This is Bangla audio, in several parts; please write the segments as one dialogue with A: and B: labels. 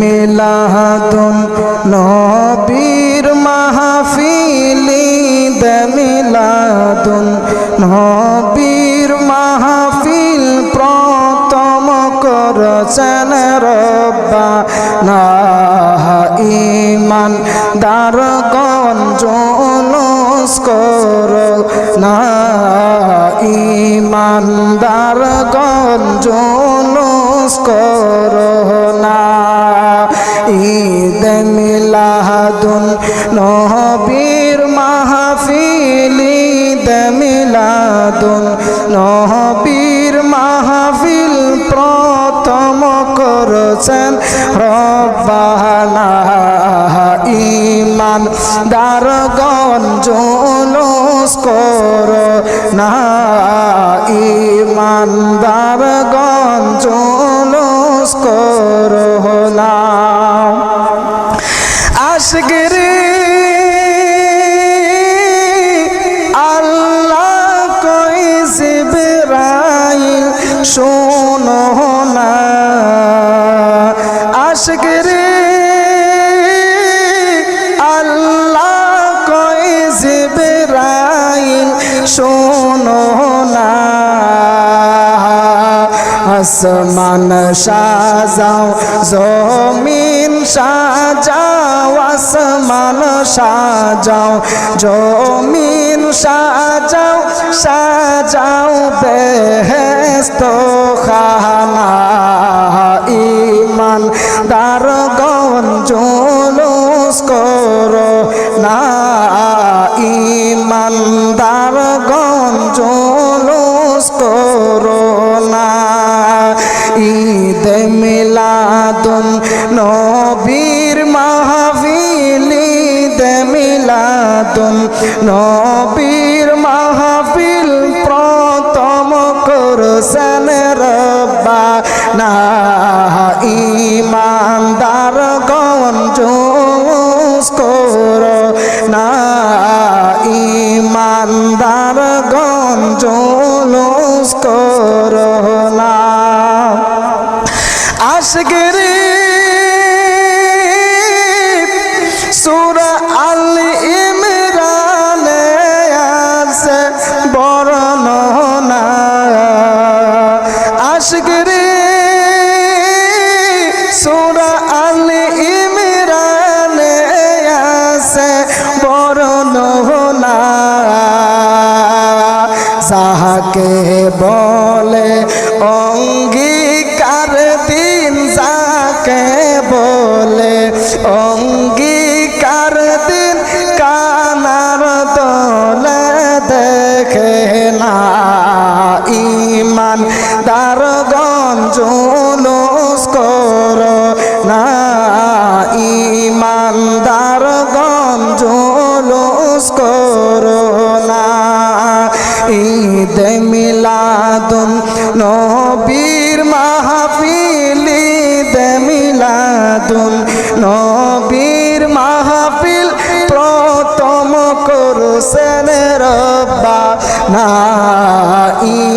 A: মিলাদুন নবীর মাহফিল মিলাদুন নবীর মাহফিল প্রথম করছেন রব্বা। না ইমান দারগণ জোলস কর। না ইমান দারগণ জোলস কর। না মিলাদুন নহবীর মাহফিল ঈদ মিলাদুন নহবীর মাহফিল প্রথম করছেন রব্বানা ইমান। দারগণ জোলস কর না ইমান। দারগণ জোলস কর। শোনো না। আশগিরি আল্লাহ কই জিবরাইল, শোনো না। আসমান সাজাও, জমিন সাজাও, আসমান সাজাও, জমিন সাজাও সাজাও বেহেস্ত নবীর মাহফিলি দে মিলাদুন। নবীর মাহফিল প্রথম করছেন রব্বা না ইমানদার গঞ্জ কর না। যাহাকে বলে, অঙ্গীকার দিন যাকে বলে, অঙ্গীকার দিন কানার দলে দেখে না ইমান দারগঞ্জ জুলুস কর না ইমান দারগঞ্জ জুলুস কর না ঈদ মিলাদুন নবীর মাহফিল, ঈদ মিলাদুন নবীর মাহফিল। প্রথম করছেন রব্বা না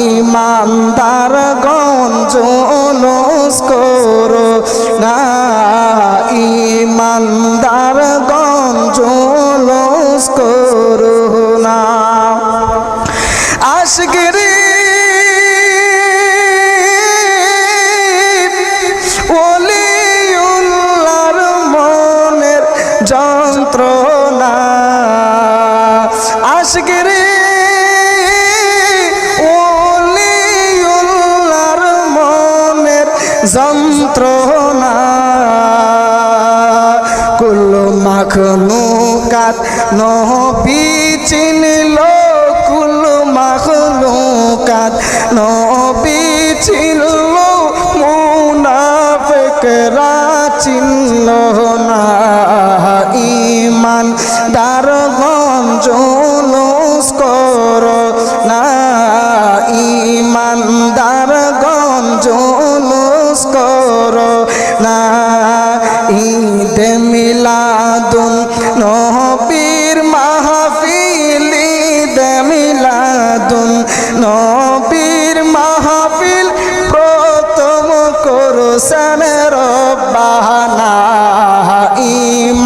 A: ইমানদার গঞ্জ করো না ইমানদার গঞ্জ করো যন্ত্রণা আশগিরি ওলিউল্লার মনের যন্ত্রণা। কুল মাখলুকাত নহবি চিনল কুল মাখলুকাত নহবি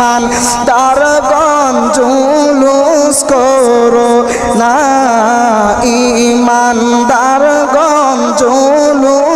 A: মান তার গঞ্জুলুস করো। না ইমান ইমানদার গঞ্জুলুস